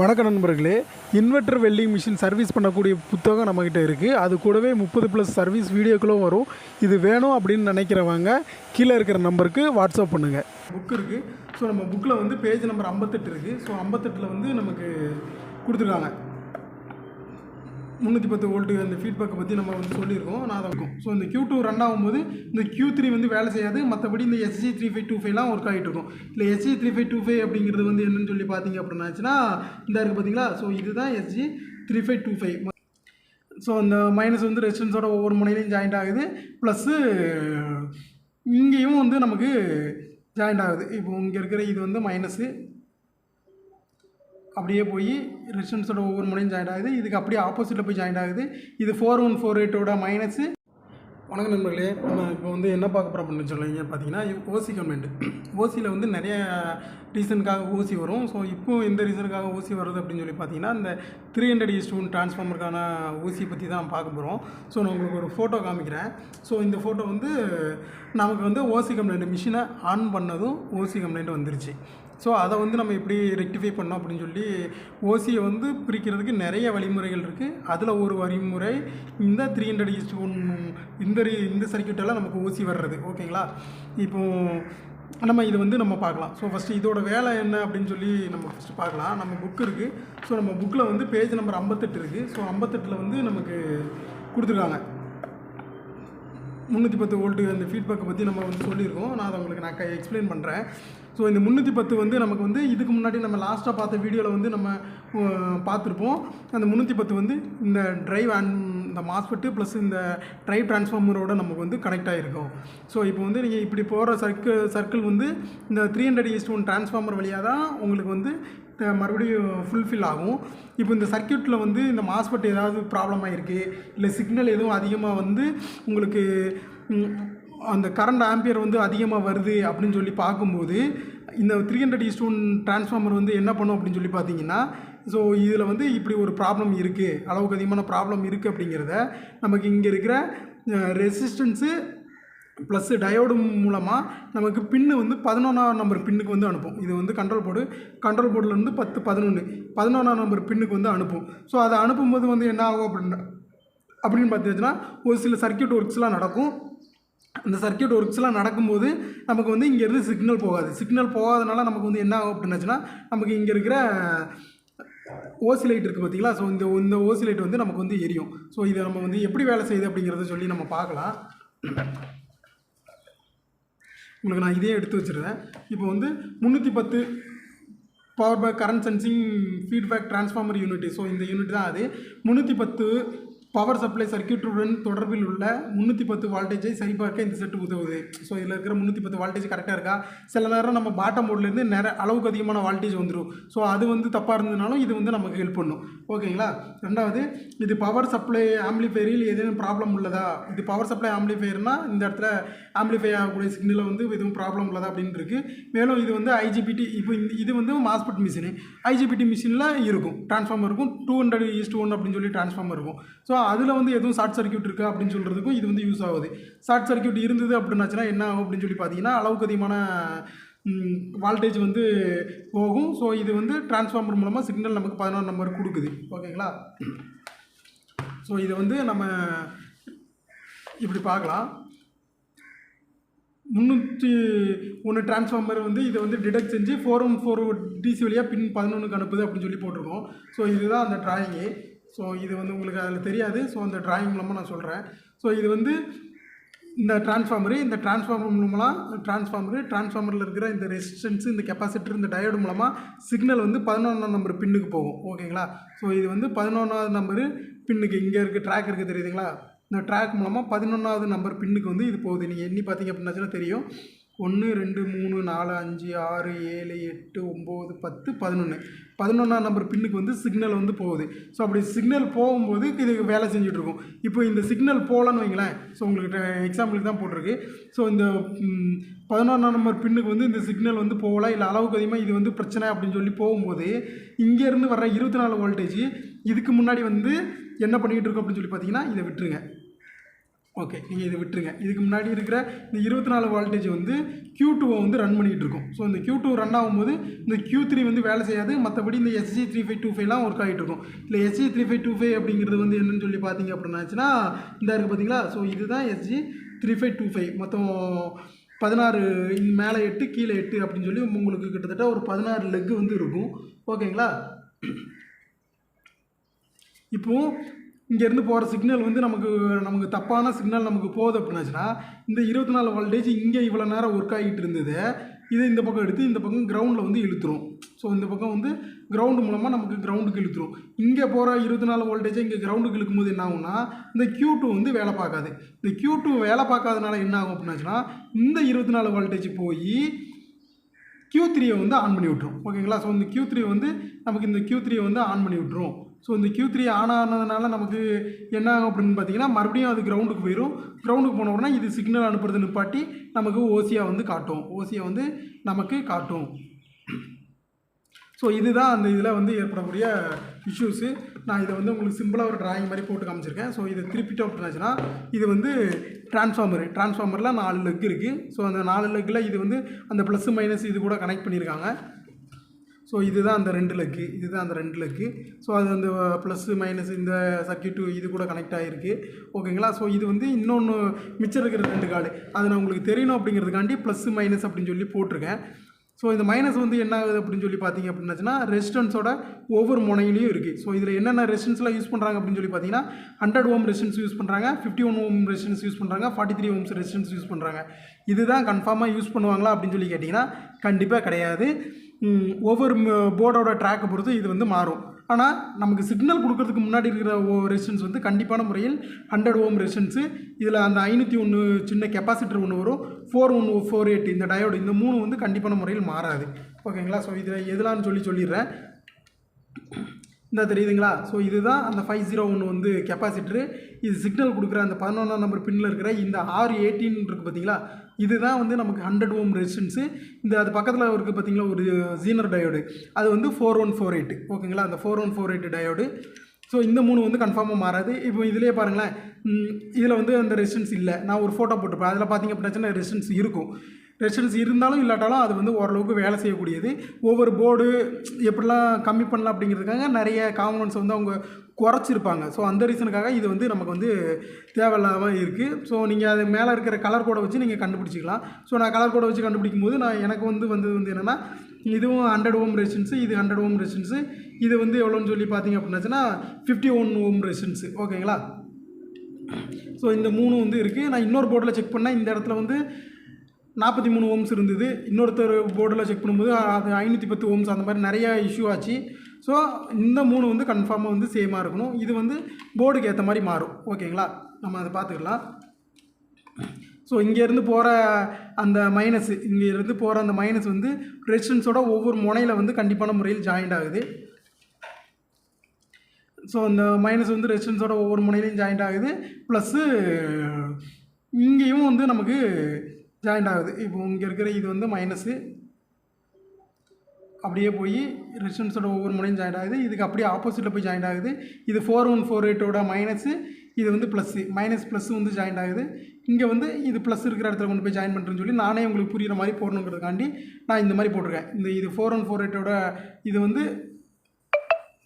வணக்க நண்பர்களே. Inverter welding machine service பண்ணக்கூடிய புத்தகம் நம்மக்கிட்ட இருக்குது அது கூடவே முப்பது ப்ளஸ் சர்வீஸ் வீடியோக்களும் வரும். இது வேணும் அப்படின்னு நினைக்கிறவங்க கீழே இருக்கிற நம்பருக்கு வாட்ஸ்அப் பண்ணுங்கள் புக் இருக்குது ஸோ நம்ம புக்கில் வந்து பேஜ் நம்பர் ஐம்பத்தெட்டு இருக்குது ஸோ ஐம்பத்தெட்டில் வந்து நமக்கு கொடுத்துருக்காங்க. முந்நூற்றி பத்து வோல்ட்டு அந்த ஃபீட்பேக்கை பற்றி நம்ம வந்து சொல்லியிருக்கோம். நான் அதை இருக்கும் ஸோ இந்த க்யூ டூ ரன் ஆகும்போது இந்த க்யூ த்ரீ வந்து வேலை செய்யாது. மற்றபடி இந்த எஸ்ஜி த்ரீ ஃபைவ் டூ ஃபைவ்லாம் ஒர்க் ஆகிட்டு இருக்கும். இல்லை SG three five two five அப்படிங்கிறது வந்து என்னன்னு சொல்லி பார்த்தீங்க அப்படின்னாச்சுன்னா இந்த இருக்குது பார்த்தீங்களா ஸோ இதுதான் SG three five two five so அந்த மைனஸ் வந்து ரெசிஸ்டன்ஸோட ஒவ்வொரு முனையிலையும் ஜாயிண்ட் ஆகுது. ப்ளஸ்ஸு இங்கேயும் வந்து நமக்கு ஜாயிண்ட் ஆகுது. இப்போ இங்கே இருக்கிற இது வந்து மைனஸு அப்படியே போய் ரெசிஸ்டன்ஸோட ஒவ்வொரு முனையும் ஜாயின் ஆகுது. இதுக்கு அப்படியே ஆப்போசிட்டில் போய் ஜாயின் ஆகுது. இது ஃபோர் ஒன் ஃபோர் எயிட்டோட மைனஸு வணக்கம் நண்பர்களே நம்ம இப்போ வந்து என்ன பார்க்க போகிறோம் அப்படின்னு சொல்லுவீங்க பார்த்தீங்கன்னா ஓசி கவர்மெண்ட் ஓசியில் வந்து நிறைய ரீசனுக்காக ஓசி வரும். ஸோ இப்போ எந்த ரீசனுக்காக ஓசி வருது அப்படின்னு சொல்லி பார்த்தீங்கன்னா இந்த த்ரீ ஹண்ட்ரட் ஈஸ்ட் ஒன் டிரான்ஸ்ஃபார்மருக்கான ஓசி பற்றி தான் பார்க்க போகிறோம் ஸோ நான் உங்களுக்கு ஒரு ஃபோட்டோ காமிக்கிறேன். ஸோ இந்த ஃபோட்டோ வந்து நமக்கு வந்து ஓசி கம்ப்ளைண்ட் மிஷினை ஆன் பண்ணதும் ஓசி கம்ப்ளைண்ட் வந்துருச்சு. ஸோ அதை வந்து நம்ம எப்படி ரெக்டிஃபை பண்ணோம் அப்படின்னு சொல்லி ஓசியை வந்து பிரிக்கிறதுக்கு நிறைய வழிமுறைகள் இருக்குது அதில் ஒரு வழிமுறை இந்த த்ரீ ஹண்ட்ரட் ஈஸ்ட் ஒன் இந்த இந்த சர்க்கியூட்டெல்லாம் நமக்கு ஓசி வர்றது. ஓகேங்களா இப்போ நம்ம இது வந்து நம்ம பார்க்கலாம். ஸோ ஃபஸ்ட்டு இதோட வேலை என்ன அப்படின்னு சொல்லி நம்ம ஃபஸ்ட்டு பார்க்கலாம். நம்ம புக் இருக்குது ஸோ நம்ம புக்கில் வந்து பேஜ் நம்பர் ஐம்பத்தெட்டு இருக்குது ஸோ ஐம்பத்தெட்டில் வந்து நமக்கு கொடுத்துருக்காங்க. முந்நூற்றி பத்து வோல்ட்டு அந்த ஃபீட்பேக்கை பற்றி நம்ம வந்து சொல்லியிருக்கோம். நான் அதை உங்களுக்கு நான் எக்ஸ்பிளைன் பண்ணுறேன் ஸோ இந்த முந்நூற்றி பத்து வந்து நமக்கு வந்து இதுக்கு முன்னாடி நம்ம லாஸ்ட்டாக பார்த்த வீடியோவில் வந்து நம்ம பார்த்துருப்போம். அந்த முந்நூற்றி பத்து வந்து இந்த ட்ரைவ் அண்ட் இந்த மாஸ்பெட்டு ப்ளஸ் இந்த ட்ரை டிரான்ஸ்ஃபார்மரோட நமக்கு வந்து கனெக்ட் ஆகிருக்கும் ஸோ இப்போ வந்து நீங்கள் இப்படி போகிற சர்க்கிள் சர்க்கிள் வந்து இந்த three hundred east one transformer வழியாக தான் உங்களுக்கு வந்து மறுபடியும் ஃபுல்ஃபில் ஆகும். இப்போ இந்த சர்க்கியூட்டில் வந்து இந்த மாஸ்பெட் ஏதாவது ப்ராப்ளம் ஆகிருக்கு இல்லை சிக்னல் எதுவும் அதிகமாக வந்து உங்களுக்கு அந்த கரண்ட் ஆம்பியர் வந்து அதிகமாக வருது அப்படின்னு சொல்லி பார்க்கும்போது இந்த three hundred east one transformer வந்து என்ன பண்ணும் அப்படின்னு சொல்லி பார்த்தீங்கன்னா ஸோ இதில் வந்து இப்படி ஒரு ப்ராப்ளம் இருக்குது அளவுக்கு அதிகமான ப்ராப்ளம் இருக்குது அப்படிங்கிறத நமக்கு இங்கே இருக்கிற ரெசிஸ்டன்ஸு ப்ளஸ்ஸு டயோடு மூலமாக நமக்கு பின்னு வந்து பதினொன்றாம் நம்பர் பின்னுக்கு வந்து அனுப்பும். இது வந்து கண்ட்ரோல் போர்டு கண்ட்ரோல் போர்டுலேருந்து பத்து பதினொன்று பதினொன்றாம் நம்பர் பின்னுக்கு வந்து அனுப்பும். ஸோ அதை அனுப்பும்போது வந்து என்ன ஆகும் அப்படின்னா அப்படின்னு பார்த்தீங்கன்னா ஒரு சில சர்க்கியூட் ஒர்க்ஸ்லாம் நடக்கும். அந்த சர்க்கியூட் ஒர்க்ஸ்லாம் நடக்கும்போது நமக்கு வந்து இங்கேருந்து சிக்னல் போகாது. சிக்னல் போகாதனால நமக்கு வந்து என்ன ஆகும் அப்படின்னாச்சுன்னா நமக்கு இங்கே இருக்கிற ஓசிலைட் இருக்குது பார்த்தீங்களா ஸோ இந்த இந்த ஓசிலைட் வந்து நமக்கு வந்து எரியும். ஸோ இதை நம்ம வந்து எப்படி வேலை செய்யுது அப்படிங்கிறத சொல்லி நம்ம பார்க்கலாம். உங்களுக்கு நான் இதே எடுத்து வச்சுருந்தேன். இப்போ வந்து முந்நூற்றி பத்து power back current sensing feedback transformer unit so இந்த யூனிட் தான் அது. முந்நூற்றி பத்து பவர் சப்ளை சர்க்கியூட்டுடன் தொடர்பில் உள்ள முந்நூற்றி பத்து வால்டேஜை சரிபார்க்க இந்த செட்டு உதவுது. ஸோ இதில் இருக்கிற முந்நூற்றி பத்து வால்டேஜ் கரெக்டாக இருக்கா? சில நேரம் நம்ம பாட்டம் போர்ட்லேருந்து நிறைய அளவுக்கு அதிகமான வால்டேஜ் வந்துடும் ஸோ அது வந்து தப்பாக இருந்ததுனாலும் இது வந்து நமக்கு ஹெல்ப் பண்ணும். ஓகேங்களா ரெண்டாவது இது பவர் சப்ளை ஆம்பிளிஃபையரில் ஏதேனும் ப்ராப்ளம் உள்ளதா? இது பவர் சப்ளை ஆம்பிளிஃபையர்னால் இந்த இடத்துல ஆம்பிளிஃபை ஆகக்கூடிய சிக்னலில் வந்து எதுவும் ப்ராப்ளம் உள்ளதா அப்படின்னு இருக்குது மேலும் இது வந்து ஐஜிபிடி இப்போ இந்த இது வந்து மாஸ்பெட் மிஷினு ஐஜிபிடி மிஷினில் இருக்கும். டிரான்ஸ்ஃபார்மர் இருக்கும். டூ ஹண்ட்ரட் ஈஸ்ட் ஒன் அப்படின்னு சொல்லி டிரான்ஸ்ஃபார்மர் இருக்கும். ஸோ அதில் வந்து எதுவும் ஷார்ட் சர்க்யூட் இருக்கா அப்படின்னு சொல்கிறதுக்கும் இது வந்து யூஸ் ஆகுது. ஷார்ட் சர்க்யூட் இருந்தது அப்படின்னாச்சுன்னா என்ன ஆகும் அப்படின்னு சொல்லி பார்த்தீங்கன்னா அளவுக்கு அதிகமான வால்டேஜ் வந்து போகும். ஸோ இது வந்து டிரான்ஸ்ஃபார்மர் மூலமாக சிக்னல் நமக்கு பதினொன்று நம்பர் கொடுக்குது. ஓகேங்களா? ஸோ இதை வந்து நம்ம இப்படி பார்க்கலாம். முந்நூற்றி ஒன்று டிரான்ஸ்ஃபார்மர் வந்து இதை வந்து டிடெக்ட் செஞ்சு ஃபோர் ஒன் ஃபோர் டிசி வழியாக பின் பதினொன்றுக்கு அனுப்புது அப்படின்னு சொல்லி போட்டிருக்கோம். ஸோ இதுதான் அந்த ட்ராயிங்கு ஸோ இது வந்து உங்களுக்கு அதில் தெரியாது. ஸோ அந்த டிராயிங் மூலமாக நான் சொல்கிறேன் ஸோ இது வந்து இந்த டிரான்ஸ்ஃபார்மரு இந்த டிரான்ஸ்ஃபார்மர் மூலமாக டிரான்ஸ்ஃபார்மரு டிரான்ஸ்ஃபார்மரில் இருக்கிற இந்த ரெசிஸ்டன்ஸு இந்த கெப்பாசிட்டர் இந்த டயோடு மூலமாக சிக்னல் வந்து பதினொன்றாம் நம்பர் பின்னுக்கு போகும். ஓகேங்களா? ஸோ இது வந்து பதினொன்றாவது நம்பரு பின்னுக்கு இங்கே இருக்க ட்ராக் இருக்குது தெரியுதுங்களா? இந்த ட்ராக் மூலமாக பதினொன்றாவது நம்பர் பின்னுக்கு வந்து இது போகுது. நீங்கள் எண்ணி பார்த்தீங்க அப்படின்னாச்சுன்னா தெரியும். ஒன்று ரெண்டு மூணு நாலு அஞ்சு ஆறு ஏழு எட்டு ஒம்பது பத்து பதினொன்று பதினொன்றாம் நம்பர் பின்னுக்கு வந்து சிக்னல் வந்து போகுது. ஸோ அப்படி சிக்னல் போகும்போது இது வேலை செஞ்சுட்ருக்கும். இப்போ இந்த சிக்னல் போகலன்னு வைங்களேன். ஸோ உங்களுக்கு எக்ஸாம்பிளுக்கு தான் போட்டிருக்கு. ஸோ இந்த பதினொன்றாம் நம்பர் பின்னுக்கு வந்து இந்த சிக்னல் வந்து போகலாம் இல்லை அளவுக்கு அதிகமாக இது வந்து பிரச்சனை அப்படின்னு சொல்லி போகும்போது இங்கேருந்து வர இருபத்தி நாலு வோல்டேஜ் இதுக்கு முன்னாடி வந்து என்ன பண்ணிக்கிட்டு இருக்கோம் அப்படின்னு சொல்லி பார்த்தீங்கன்னா இதை விட்டுருங்க. ஓகே நீங்கள் இதை விட்டுருங்க. இதுக்கு முன்னாடி இருக்கிற இந்த இருபத்தி நாலு வால்டேஜ் வந்து க்யூ டூவை வந்து ரன் பண்ணிகிட்டு இருக்கும். ஸோ இந்த க்யூ டூ ரன் ஆகும்போது இந்த க்யூ த்ரீ வந்து வேலை செய்யாது. மற்றபடி இந்த எஸ்ஜி த்ரீ ஃபைவ் டூ ஃபைவ்லாம் ஒர்க் ஆகிட்டு இருக்கும். இல்லை SG three five two five அப்படிங்கிறது வந்து என்னன்னு சொல்லி பார்த்தீங்க அப்படின்னாச்சுன்னா இந்த இருக்குது பார்த்தீங்களா? ஸோ இதுதான் SG three five two five மொத்தம் பதினாறு இந்த மேலே எட்டு கீழே எட்டு அப்படின்னு சொல்லி உங்களுக்கு கிட்டத்தட்ட ஒரு பதினாறு லெக்கு வந்து இருக்கும். ஓகேங்களா இப்போது இங்கேருந்து போகிற சிக்னல் வந்து நமக்கு நமக்கு தப்பான சிக்னல் நமக்கு போகுது அப்படின்னாச்சுன்னா இந்த இருபத்தி நாலு வோல்டேஜ் இங்கே இவ்வளோ நேரம் ஒர்க் ஆகிட்டு இருந்தது. இதை இந்த பக்கம் எடுத்து இந்த பக்கம் கிரவுண்டில் வந்து இழுத்துரும். ஸோ இந்த பக்கம் வந்து கிரவுண்டு மூலமாக நமக்கு கிரவுண்டுக்கு இழுத்துரும். இங்கே போகிற இருபத்தி நாலு வோல்டேஜை இங்கே கிரவுண்டுக்கு இழுக்கும்போது என்ன ஆகும்னா இந்த கியூ டூ வந்து வேலை பார்க்காது. இந்த கியூ டூ வேலை பார்க்காதனால என்ன ஆகும் அப்படின்னாச்சுன்னா இந்த இருபத்தி நாலு வோல்டேஜ் போய் கியூ த்ரீயை வந்து ஆன் பண்ணி விட்ரும் ஓகேங்களா ஸோ இந்த கியூ த்ரீ வந்து நமக்கு இந்த கியூ த்ரீயை வந்து ஆன் பண்ணி விட்ரும் ஸோ இந்த கியூ த்ரீ ஆன் ஆனதுனால நமக்கு என்ன ஆகும் அப்படின்னு பார்த்தீங்கன்னா மறுபடியும் அது கிரவுண்டுக்கு போயிடும் கிரவுண்டுக்கு போன உடனே இது சிக்னல் அனுப்புறது நிப்பாட்டி நமக்கு ஓசியாக வந்து காட்டும். ஓசியாக வந்து நமக்கு காட்டும். ஸோ இதுதான் அந்த இதில் வந்து ஏற்படக்கூடிய இஷ்யூஸு நான் இதை வந்து உங்களுக்கு சிம்பிளாக ஒரு டிராயிங் மாதிரி போட்டு காமிச்சிருக்கேன். ஸோ இதை திருப்பிட்டோம் அப்படின்னாச்சுன்னா இது வந்து டிரான்ஸ்ஃபார்மர் டிரான்ஸ்ஃபார்மரில் நாலு லெக் இருக்குது ஸோ அந்த நாலு லெக்கில் இது வந்து அந்த ப்ளஸ் மைனஸ் இது கூட கனெக்ட் பண்ணியிருக்காங்க. ஸோ இதுதான் அந்த ரெண்டு லெக்கு இதுதான் அந்த ரெண்டு லெக்கு ஸோ அது அந்த ப்ளஸ்ஸு மைனஸ் இந்த சர்க்கியூட்டு இது கூட கனெக்ட் ஆகிருக்கு ஓகேங்களா ஸோ இது வந்து இன்னொன்று மிச்சம் இருக்கிற ரெண்டு கார்டு அது நான் உங்களுக்கு தெரியணும் அப்படிங்கிறதுக்காண்டி ப்ளஸ்ஸு மைனஸ் அப்படின்னு சொல்லி போட்டிருக்கேன். ஸோ இந்த மைனஸ் வந்து என்ன ஆகுது அப்படின்னு சொல்லி பார்த்தீங்க அப்படின்னாச்சுன்னா ரெசிஸ்டன்ஸோட ஒவ்வொரு முனையிலையும் இருக்குது ஸோ இதில் என்னென்ன ரெசிஸ்டன்ஸ்லாம் யூஸ் பண்ணுறாங்க அப்படின்னு சொல்லி பார்த்தீங்கன்னா ஹண்ட்ரட் ஓம் ரெசிஸ்டன்ஸ் யூஸ் பண்ணுறாங்க fifty one ohm resistance use பண்ணுறாங்க forty three ohms resistance use பண்ணுறாங்க இதுதான் கன்ஃபார்மாக யூஸ் பண்ணுவாங்களா அப்படின்னு சொல்லி கேட்டிங்கன்னா கண்டிப்பாக கிடையாது. ஒவ்வொரு போர்டோட ட்ராக்கை பொறுத்து இது வந்து மாறும். ஆனால் நமக்கு சிக்னல் கொடுக்கறதுக்கு முன்னாடி இருக்கிற ரெசிஸ்டன்ஸ் வந்து கண்டிப்பான முறையில் ஹண்ட்ரட் ஓம் ரெசிஸ்டன்ஸு இதில் அந்த ஐநூற்றி ஒன்று சின்ன கெப்பாசிட்டர் ஒன்று வரும். ஃபோர் ஒன் ஃபோர் எயிட் இந்த டயோடு இந்த மூணு வந்து கண்டிப்பான முறையில் மாறாது. ஓகேங்களா ஸோ இதில் எதுலான்னு சொல்லி சொல்லிடுறேன். இந்த தெரியுதுங்களா? ஸோ இதுதான் அந்த ஃபைவ் ஜீரோ ஒன்று வந்து கெப்பாசிட்டரு இது சிக்னல் கொடுக்குற அந்த பதினொன்றாம் நம்பர் பின்னில் இருக்கிற இந்த ஆர் எயிட்டின் இருக்குது பார்த்தீங்களா இதுதான் வந்து நமக்கு ஹண்ட்ரட் ஓம் ரெசிஸ்டன்ஸு இந்த அது பக்கத்தில் இருக்குது பார்த்தீங்களா ஒரு ஜீனர் டயோடு அது வந்து ஃபோர் ஒன் ஃபோர் எயிட் ஓகேங்களா அந்த four one four eight diode so இந்த மூணு வந்து கன்ஃபார்மாக மாறாது. இப்போ இதிலே பாருங்களேன். இதில் வந்து அந்த ரெசிஸ்டன்ஸ் இல்லை. நான் ஒரு ஃபோட்டோ போட்டிருப்பேன். அதில் பார்த்தீங்க அப்படின்னா ரெசிஸ்டன்ஸ் இருக்கும். ரெசிஸ்டன்ஸ் இருந்தாலும் இல்லாட்டாலும் அது வந்து ஓரளவுக்கு வேலை செய்யக்கூடியது. ஒவ்வொரு போர்டு எப்படிலாம் கம்மி பண்ணலாம் அப்படிங்கிறதுக்காக நிறைய காம்பனன்ட்ஸ் வந்து அவங்க குறைச்சிருப்பாங்க. ஸோ அந்த ரீசனுக்காக இது வந்து நமக்கு வந்து தேவையில்லாமல் இருக்குது ஸோ நீங்கள் அது மேலே இருக்கிற கலர் கோடை வச்சு நீங்கள் கண்டுபிடிச்சிக்கலாம். ஸோ நான் கலர் கோடை வச்சு கண்டுபிடிக்கும் போது நான் எனக்கு வந்து வந்தது வந்து என்னென்னா இதுவும் ஹண்ட்ரட் ஓம் ரெசிஸ்டன்ஸு இது ஹண்ட்ரட் ஓம் ரெசிஸ்டன்ஸு இது வந்து எவ்வளோன்னு சொல்லி பார்த்தீங்க அப்படின்னாச்சுன்னா ஃபிஃப்டி ஒன் ஓம் ரெசிஸ்டன்ஸு ஓகேங்களா ஸோ இந்த மூணு வந்து இருக்குது நான் இன்னொரு போர்டில் செக் பண்ணேன். இந்த இடத்துல வந்து நாற்பத்தி மூணு ஓம்ஸ் இருந்தது. இன்னொருத்தர் போர்டில் செக் பண்ணும்போது அது ஐநூற்றி பத்து ஓம்ஸ் அந்த மாதிரி நிறையா இஷ்யூ ஆச்சு. ஸோ இந்த மூணு வந்து கன்ஃபார்மாக வந்து சேமாக இருக்கணும். இது வந்து போர்டுக்கு ஏற்ற மாதிரி மாறும். ஓகேங்களா நம்ம அதை பார்த்துக்கலாம். ஸோ இங்கேருந்து போகிற அந்த மைனஸ் இங்கேருந்து போகிற அந்த மைனஸ் வந்து ரெசிஸ்டன்ஸோட ஒவ்வொரு முனையில் வந்து கண்டிப்பான முறையில் ஜாயிண்ட் ஆகுது. ஸோ அந்த மைனஸ் வந்து ரெசிஸ்டன்ஸோட ஒவ்வொரு முனையிலையும் ஜாயிண்ட் ஆகுது. ப்ளஸ்ஸு இங்கேயும் வந்து நமக்கு ஜாயிண்ட் ஆகுது. இப்போ இங்கே இருக்கிற இது வந்து மைனஸு அப்படியே போய் ரெசிஸ்டன்ஸோட ஒவ்வொரு முனையும் ஜாயின் ஆகுது. இதுக்கு அப்படியே ஆப்போசிட்டில் போய் ஜாயின் ஆகுது. இது ஃபோர் ஒன் ஃபோர் எயிட்டோட மைனஸு இது வந்து ப்ளஸ்ஸு மைனஸ் ப்ளஸ் வந்து ஜாயின்ட் ஆகுது. இங்கே வந்து இது ப்ளஸ் இருக்கிற இடத்துல கொண்டு போய் ஜாயின் பண்ணுறேன்னு சொல்லி நானே உங்களுக்கு புரிகிற மாதிரி போடணுங்கிறதுக்காண்டி நான் இந்த மாதிரி போட்டிருக்கேன். இந்த இது ஃபோர் ஒன் ஃபோர் எயிட்டோட இது வந்து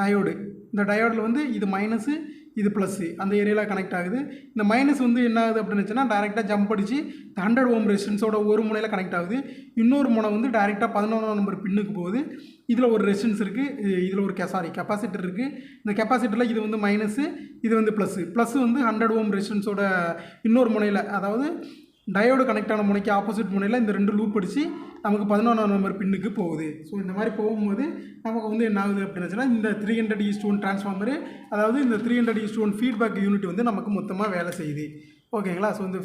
டயோடு இந்த டயோடில் வந்து இது மைனஸு இது ப்ளஸ்ஸு அந்த ஏரியாவில் கனெக்ட் ஆகுது. இந்த மைனஸ் வந்து என்ன ஆகுது அப்படின்னு வச்சுன்னா டேரெக்டாக ஜம்ப் அடித்து ஹண்ட்ரட் ஓம் ரெசிஸ்டன்ஸோட ஒரு முனையில் கனெக்ட் ஆகுது. இன்னொரு முனை வந்து டேரெக்டாக பதினொன்றாம் நம்பர் பின்னுக்கு போகுது. இதில் ஒரு ரெசிஸ்டன்ஸ் இருக்குது இதில் ஒரு சாரி கெப்பாசிட்டர் இருக்குது இந்த கெப்பாசிட்டரில் இது வந்து மைனஸு இது வந்து ப்ளஸ்ஸு ப்ளஸ் வந்து ஹண்ட்ரட் ஓம் ரெசிஸ்டன்ஸோட இன்னொரு முனையில் அதாவது டயோடு கனெக்ட் ஆன முனைக்கு ஆப்போசிட் முனையில் இந்த ரெண்டு லூப் அடித்து நமக்கு பதினொன்றாம் நம்பர் பின்னுக்கு போகுது. ஸோ இந்த மாதிரி போகும்போது நமக்கு வந்து என்ன ஆகுது அப்படின்னா இந்த three hundred east one transformer அதாவது இந்த three hundred east one feedback unit வந்து நமக்கு மொத்தமாக வேலை செய்யுது. ஓகேங்களா ஸோ இந்த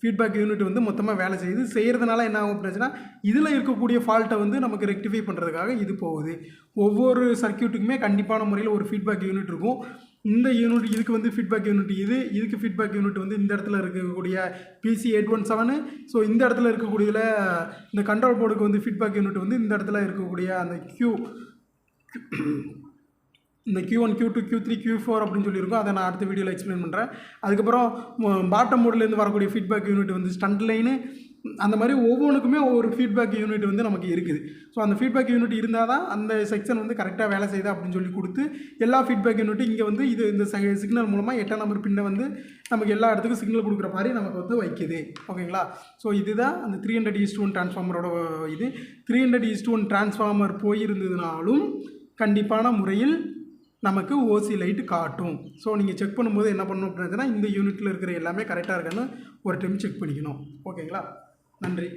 ஃபீட்பேக் யூனிட் வந்து மொத்தமாக வேலை செய்யுது. செய்கிறதுனால என்ன ஆகும் அப்படின்னா இதில் இருக்கக்கூடிய ஃபால்ட்டை வந்து நமக்கு ரெக்டிஃபை பண்ணுறதுக்காக இது போகுது. ஒவ்வொரு சர்க்கியூட்டுக்குமே கண்டிப்பான முறையில் ஒரு ஃபீட்பேக் யூனிட் இருக்கும். இந்த யூனிட் இதுக்கு வந்து ஃபீட்பேக் யூனிட் இது இதுக்கு ஃபீட்பேக் யூனிட் வந்து இந்த இடத்துல இருக்கக்கூடிய PC eight one seven so இந்த இடத்துல இருக்கக்கூடியதில் இந்த கண்ட்ரோல் போர்டுக்கு வந்து ஃபீட்பேக் யூனிட் வந்து இந்த இடத்துல இருக்கக்கூடிய அந்த க்யூ இந்த Q1 one Q2 two Q three Q four அப்படின்னு சொல்லியிருக்கோம். அதை நான் அடுத்த வீடியோவில் எக்ஸ்பிளைன் பண்ணுறேன் அதுக்கப்புறம் பாட்டம் மோட்லேருந்து வரக்கூடிய ஃபீட்பேக் யூனிட் வந்து ஸ்டண்ட் லைனு அந்த மாதிரி ஒவ்வொன்றுக்குமே ஒவ்வொரு ஃபீட்பேக் யூனிட் வந்து நமக்கு இருக்குது. ஸோ அந்த ஃபீட்பேக் யூனிட் இருந்தால் தான் அந்த செக்ஷன் வந்து கரெக்டாக வேலை செய்யுது அப்படின்னு சொல்லி கொடுத்து எல்லா ஃபீட்பேக் யூனிட்டும் இங்கே வந்து இது இந்த சிக்னல் மூலமாக எட்டாம் நம்பர் பின்னை வந்து நமக்கு எல்லா இடத்துக்கும் சிக்னல் கொடுக்குற மாதிரி நமக்கு வந்து வைக்குது. ஓகேங்களா? ஸோ இதுதான் அந்த த்ரீ ஹண்ட்ரட் ஈஸ்ட் ஒன் டிரான்ஸ்ஃபார்மரோட இது. Three hundred east one transformer போயிருந்ததுனாலும் கண்டிப்பான முறையில் நமக்கு ஓசி லைட் காட்டும். ஸோ நீங்கள் செக் பண்ணும்போது என்ன பண்ணணும் அப்படின்னா இந்த யூனிட்டில் இருக்கிற எல்லாமே கரெக்டாக இருக்கான்னு ஒரு டைம் செக் பண்ணிக்கணும். ஓகேங்களா? நன்றி.